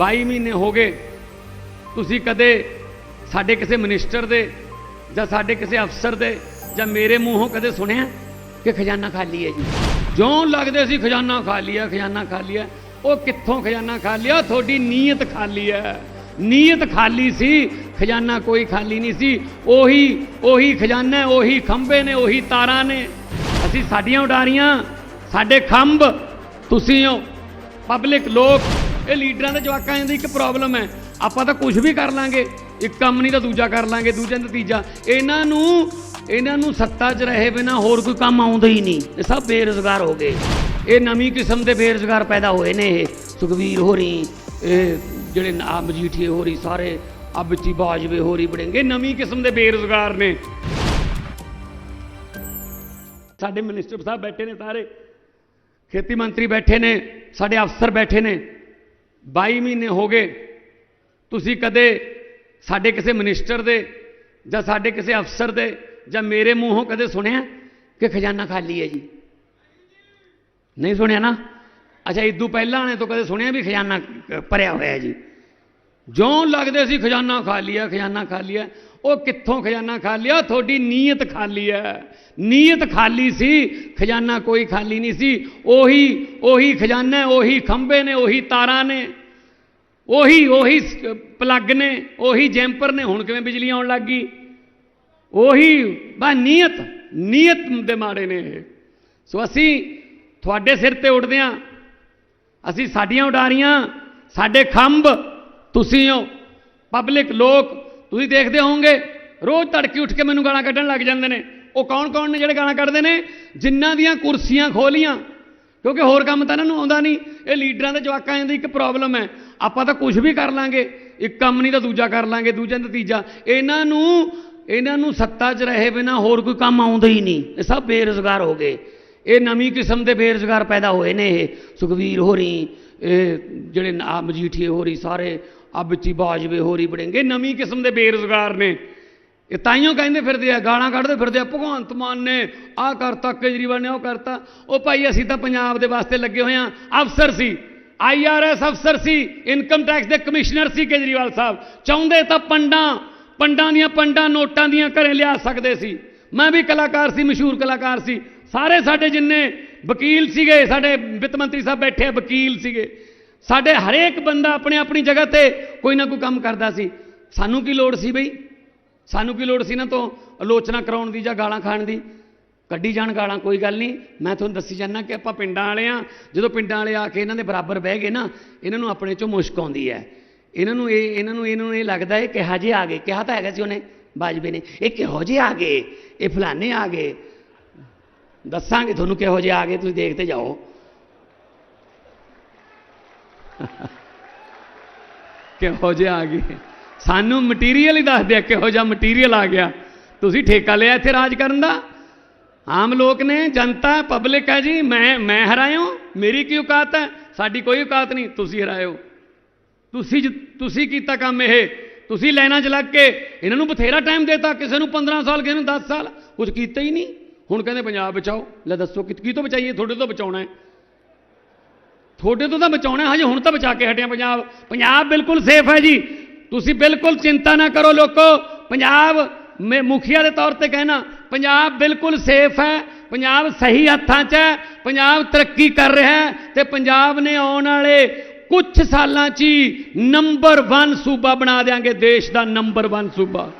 22 ਮਹੀਨੇ ਹੋ ਗਏ। ਤੁਸੀਂ ਕਦੇ ਸਾਡੇ ਕਿਸੇ ਮਿਨਿਸਟਰ ਦੇ ਜਾਂ ਸਾਡੇ ਕਿਸੇ ਅਫਸਰ ਦੇ ਜਾਂ ਮੇਰੇ ਮੂੰਹੋਂ ਕਦੇ ਸੁਣਿਆ ਕਿ ਖਜ਼ਾਨਾ ਖਾਲੀ ਹੈ ਜੀ? ਜਿਉਂ ਲੱਗਦੇ ਸੀ ਖਜ਼ਾਨਾ ਖਾਲੀ ਹੈ, ਖਜ਼ਾਨਾ ਖਾਲੀ ਹੈ। ਉਹ ਕਿੱਥੋਂ ਖਜ਼ਾਨਾ ਖਾਲੀ ਆ ਤੁਹਾਡੀ ਨੀਅਤ ਖਾਲੀ ਹੈ। ਨੀਅਤ ਖਾਲੀ ਸੀ, ਖਜ਼ਾਨਾ ਕੋਈ ਖਾਲੀ ਨਹੀਂ ਸੀ। ਉਹੀ ਉਹੀ ਖਜ਼ਾਨਾ ਉਹੀ ਖੰਭੇ ਨੇ, ਉਹੀ ਤਾਰਾਂ ਨੇ। ਅਸੀਂ ਸਾਡੀਆਂ ਉਡਾਰੀਆਂ, ਸਾਡੇ ਖੰਭ ਤੁਸੀਂ ਹੋ। ਪਬਲਿਕ ਲੋਕ ਇਹ ਲੀਡਰਾਂ ਦੇ ਜਵਾਕਾਂ ਦੀ ਇੱਕ ਪ੍ਰੋਬਲਮ ਹੈ। ਆਪਾਂ ਤਾਂ ਕੁਝ ਵੀ ਕਰ ਲਾਂਗੇ, ਇੱਕ ਕੰਮ ਨਹੀਂ ਤਾਂ ਦੂਜਾ ਕਰ ਲਾਂਗੇ, ਦੂਜਾ ਨਹੀਂ ਤੀਜਾ। ਇਹਨਾਂ ਨੂੰ ਇਹਨਾਂ ਨੂੰ ਸੱਤਾ 'ਚ ਰਹੇ ਬਿਨਾ ਹੋਰ ਕੋਈ ਕੰਮ ਆਉਂਦਾ ਹੀ ਨਹੀਂ। ਇਹ ਸਭ ਬੇਰੁਜ਼ਗਾਰ ਹੋ ਗਏ। ਇਹ ਨਵੀਂ ਕਿਸਮ ਦੇ ਬੇਰੁਜ਼ਗਾਰ ਪੈਦਾ ਹੋਏ ਨੇ ਇਹ। ਸੁਖਵੀਰ ਹੋਰੀ, ਇਹ ਜਿਹੜੇ ਨਾ ਮਜੀਠੀਏ ਹੋਰੀ ਸਾਰੇ ਅਬਚੀ ਬਾਜਵੇ ਹੋਰੀ ਬੜੇਂਗੇ ਨਵੀਂ ਕਿਸਮ ਦੇ ਬੇਰੁਜ਼ਗਾਰ ਨੇ। ਸਾਡੇ ਮਿਨਿਸਟਰ ਸਾਹਿਬ ਬੈਠੇ ਨੇ ਸਾਰੇ। ਖੇਤੀ ਮੰਤਰੀ ਬੈਠੇ ਨੇ, ਸਾਡੇ ਅਫਸਰ ਬੈਠੇ ਨੇ। 22 ਮਹੀਨੇ ਹੋ ਗਏ, ਤੁਸੀਂ ਕਦੇ ਸਾਡੇ ਕਿਸੇ ਮਿਨਿਸਟਰ ਦੇ ਜਾਂ ਸਾਡੇ ਕਿਸੇ ਅਫਸਰ ਦੇ ਜਾਂ ਮੇਰੇ ਮੂੰਹੋਂ ਕਦੇ ਸੁਣਿਆ ਕਿ ਖਜ਼ਾਨਾ ਖਾਲੀ ਹੈ ਜੀ? ਨਹੀਂ ਸੁਣਿਆ ਨਾ? ਅੱਛਾ ਇਦੋਂ ਪਹਿਲਾਂ ਨੇ ਤੋਂ ਕਦੇ ਸੁਣਿਆ ਵੀ ਖਜ਼ਾਨਾ ਭਰਿਆ ਹੋਇਆ ਹੈ ਜੀ? ਜਿਉਂ ਲੱਗਦੇ ਸੀ ਖਜ਼ਾਨਾ ਖਾਲੀ ਹੈ, ਖਜ਼ਾਨਾ ਖਾਲੀ ਹੈ ਉਹ ਕਿੱਥੋਂ ਖਜ਼ਾਨਾ ਖਾਲੀ ਆ? ਤੁਹਾਡੀ ਨੀਅਤ ਖਾਲੀ ਹੈ ਨੀਅਤ ਖਾਲੀ ਸੀ, ਖਜ਼ਾਨਾ ਕੋਈ ਖਾਲੀ ਨਹੀਂ ਸੀ। ਉਹੀ ਉਹੀ ਖਜ਼ਾਨਾ, ਉਹੀ ਖੰਭੇ ਨੇ, ਉਹੀ ਤਾਰਾਂ ਨੇ। ਉਹੀ ਉਹੀ ਪਲੱਗ ਨੇ, ਉਹੀ ਜੈਂਪਰ ਨੇ। ਹੁਣ ਕਿਵੇਂ ਬਿਜਲੀ ਆਉਣ ਲੱਗ ਗਈ? ਉਹੀ, ਬਾ, ਨੀਅਤ ਨੀਅਤ ਦੇ ਮਾੜੇ ਨੇ ਇਹ। ਸੋ ਅਸੀਂ ਤੁਹਾਡੇ ਸਿਰ ਤੇ ਉੱਡਦੇ ਹਾਂ ਅਸੀਂ ਸਾਡੀਆਂ ਉਡਾਰੀਆਂ, ਸਾਡੇ ਖੰਭ, ਤੁਸੀਂ ਹੋ ਪਬਲਿਕ, ਲੋਕ ਤੁਸੀਂ ਦੇਖਦੇ ਹੋਵੋਗੇ, ਰੋਜ਼ ਤੜਕੇ ਉੱਠ ਕੇ ਮੈਨੂੰ ਗਾਲਾਂ ਕੱਢਣ ਲੱਗ ਜਾਂਦੇ ਨੇ। ਉਹ ਕੌਣ ਕੌਣ ਨੇ ਜਿਹੜੇ ਗਾਲਾਂ ਕੱਢਦੇ ਨੇ? ਜਿਨ੍ਹਾਂ ਦੀਆਂ ਕੁਰਸੀਆਂ ਖੋਲੀਆਂ। ਕਿਉਂਕਿ ਹੋਰ ਕੰਮ ਤਾਂ ਇਹਨਾਂ ਨੂੰ ਆਉਂਦਾ ਨਹੀਂ। ਇਹ ਲੀਡਰਾਂ ਦੇ ਜਵਾਕਾਂ ਦੀ ਇੱਕ ਪ੍ਰੋਬਲਮ ਹੈ। ਆਪਾਂ ਤਾਂ ਕੁਝ ਵੀ ਕਰ ਲਾਂਗੇ। ਇੱਕ ਕੰਮ ਨਹੀਂ ਤਾਂ ਦੂਜਾ ਕਰ ਲਾਂਗੇ, ਦੂਜਾ ਨਹੀਂ ਤਾਂ ਤੀਜਾ। ਇਹਨਾਂ ਨੂੰ ਇਹਨਾਂ ਨੂੰ ਸੱਤਾ 'ਚ ਰਹੇ ਬਿਨਾ ਹੋਰ ਕੋਈ ਕੰਮ ਆਉਂਦਾ ਹੀ ਨਹੀਂ। ਇਹ ਸਭ ਬੇਰੁਜ਼ਗਾਰ ਹੋ ਗਏ। ਇਹ ਨਵੀਂ ਕਿਸਮ ਦੇ ਬੇਰੁਜ਼ਗਾਰ ਪੈਦਾ ਹੋਏ ਨੇ ਇਹ। ਸੁਖਵੀਰ ਹੋਰੀ, ਇਹ ਜਿਹੜੇ ਨਾ ਮਜੀਠੀਏ ਹੋਰੀ, ਸਾਰੇ ਅਬਚੀ ਬਾਜਵੇ ਹੋਰੀ ਬੜੇਂਗੇ। ਨਵੀਂ ਕਿਸਮ ਦੇ ਬੇਰੁਜ਼ਗਾਰ ਨੇ। ਇਹ ਤਾਈਓ ਕਹਿੰਦੇ ਫਿਰਦੇ ਆ, ਗਾਲਾਂ ਕੱਢਦੇ ਫਿਰਦੇ ਆ, ਭਗਵੰਤ ਮਾਨ ਨੇ ਆਹ ਕਰਤਾ, ਕੇਜਰੀਵਾਲ ਨੇ ਉਹ ਕਰਤਾ। ਉਹ ਭਾਈ ਅਸੀਂ ਤਾਂ ਪੰਜਾਬ ਦੇ ਵਾਸਤੇ ਲੱਗੇ ਹੋਏ ਆ। ਅਫਸਰ ਸੀ ਆਈਆਰਐਸ ਅਫਸਰ ਸੀ, ਇਨਕਮ ਟੈਕਸ ਦੇ ਕਮਿਸ਼ਨਰ ਸੀ ਕੇਜਰੀਵਾਲ ਸਾਹਿਬ। ਚਾਹੁੰਦੇ ਤਾਂ ਪੰਡਾਂ ਪੰਡਾਂ ਦੀਆਂ ਪੰਡਾਂ ਨੋਟਾਂ ਦੀਆਂ ਘਰੇ ਲਿਆ ਸਕਦੇ ਸੀ। ਮੈਂ ਵੀ ਕਲਾਕਾਰ ਸੀ, ਮਸ਼ਹੂਰ ਕਲਾਕਾਰ ਸੀ। ਸਾਰੇ ਸਾਡੇ ਜਿੰਨੇ ਵਕੀਲ ਸੀਗੇ, ਸਾਡੇ ਵਿੱਤ ਮੰਤਰੀ ਸਾਹਿਬ ਬੈਠੇ ਆ, ਵਕੀਲ ਸੀਗੇ। ਸਾਡੇ ਹਰੇਕ ਬੰਦਾ ਆਪਣੇ ਆਪਣੀ ਜਗ੍ਹਾ ਤੇ ਕੋਈ ਨਾ ਕੋਈ ਕੰਮ ਕਰਦਾ ਸੀ। ਸਾਨੂੰ ਕੀ ਲੋੜ ਸੀ ਬਈ? ਸਾਨੂੰ ਕੀ ਲੋੜ ਸੀ ਨਾ ਤੋਂ ਆਲੋਚਨਾ ਕਰਾਉਣ ਦੀ ਜਾਂ ਗਾਲਾਂ ਖਾਣ ਦੀ? ਕੱਢੀ ਜਾਣ ਗਾਲਾਂ, ਕੋਈ ਗੱਲ ਨਹੀਂ। ਮੈਂ ਤੁਹਾਨੂੰ ਦੱਸੀ ਜਾਂਦਾ ਕਿ ਆਪਾਂ ਪਿੰਡਾਂ ਵਾਲੇ ਆ। ਜਦੋਂ ਪਿੰਡਾਂ ਵਾਲੇ ਆ ਕੇ ਇਹਨਾਂ ਦੇ ਬਰਾਬਰ ਬਹਿ ਗਏ ਨਾ, ਇਹਨਾਂ ਨੂੰ ਆਪਣੇ ਚੋਂ ਮੁਸ਼ਕ ਆਉਂਦੀ ਹੈ। ਇਹਨਾਂ ਨੂੰ ਇਹ, ਇਹਨਾਂ ਨੂੰ ਇਹਨਾਂ ਨੂੰ ਇਹ ਲੱਗਦਾ ਹੈ ਕਿ ਹਾਜੇ ਆ ਗਏ। ਕਿਹਾ ਤਾਂ ਹੈਗਾ ਸੀ ਉਹਨੇ, ਬਾਜਵੇ ਨੇ। ਇਹ ਕਿਹੋ ਜਿਹੇ ਆ ਗਏ? ਇਹ ਫਲਾਣੇ ਆ ਗਏ। ਦੱਸਾਂਗੇ ਤੁਹਾਨੂੰ ਕਿਹੋ ਜਿਹੇ ਆ ਗਏ। ਤੁਸੀਂ ਦੇਖਦੇ ਜਾਓ। ਕਿਹੋ ਜਿਹੇ ਆ ਗਏ ਸਾਨੂੰ ਮਟੀਰੀਅਲ ਹੀ ਦੱਸ ਦਿਆ, ਕਿਹੋ ਜਿਹਾ ਮਟੀਰੀਅਲ ਆ ਗਿਆ। ਤੁਸੀਂ ਠੇਕਾ ਲਿਆ ਇੱਥੇ ਰਾਜ ਕਰਨ ਦਾ? ਆਮ ਲੋਕ ਨੇ, ਜਨਤਾ ਪਬਲਿਕ ਹੈ ਜੀ, ਮੈਂ ਮੈਂ ਹਰਾਇਓ ਮੇਰੀ ਕੀ ਔਕਾਤ ਹੈ? ਸਾਡੀ ਕੋਈ ਔਕਾਤ ਨਹੀਂ, ਤੁਸੀਂ ਹਰਾਇਓ ਤੁਸੀਂ ਜ- ਤੁਸੀਂ ਕੀਤਾ ਕੰਮ ਇਹ, ਤੁਸੀਂ ਲੈਣਾ 'ਚ ਲੱਗ ਕੇ ਇਹਨਾਂ ਨੂੰ ਬਥੇਰਾ ਟਾਈਮ ਦੇਤਾ, ਕਿਸੇ ਨੂੰ 15 ਸਾਲ, ਕਿਸੇ ਨੂੰ 10 ਸਾਲ ਕੁਝ ਕੀਤਾ ਹੀ ਨਹੀਂ। ਹੁਣ ਕਹਿੰਦੇ ਪੰਜਾਬ ਬਚਾਓ, ਲੈ ਦੱਸੋ ਕਿ, ਕੀ ਤੋਂ ਬਚਾਈਏ? ਤੁਹਾਡੇ ਤੋਂ ਬਚਾਉਣਾ ਹੈ। ਤੁਹਾਡੇ ਤੋਂ ਤਾਂ ਬਚਾਉਣਾ ਹਜੇ, ਹੁਣ ਤਾਂ ਬਚਾ ਕੇ ਹਟਿਆ ਪੰਜਾਬ। ਪੰਜਾਬ ਬਿਲਕੁਲ ਸੇਫ ਹੈ ਜੀ। ਤੁਸੀਂ ਬਿਲਕੁਲ ਚਿੰਤਾ ਨਾ ਕਰੋ ਲੋਕੋ। ਪੰਜਾਬ ਮੈਂ ਮੁਖੀਆ ਦੇ ਤੌਰ ਤੇ ਕਹਿਣਾ, ਪੰਜਾਬ ਬਿਲਕੁਲ ਸੇਫ ਹੈ। ਪੰਜਾਬ ਸਹੀ ਹੱਥਾਂ 'ਚ ਹੈ। ਪੰਜਾਬ ਤਰੱਕੀ ਕਰ ਰਿਹਾ ਹੈ। ਤੇ ਪੰਜਾਬ ਨੇ ਆਉਣ ਵਾਲੇ ਕੁਝ ਸਾਲਾਂ 'ਚ ਹੀ ਨੰਬਰ 1 ਸੂਬਾ ਬਣਾ ਦੇਾਂਗੇ ਦੇਸ਼ ਦਾ ਨੰਬਰ 1 ਸੂਬਾ।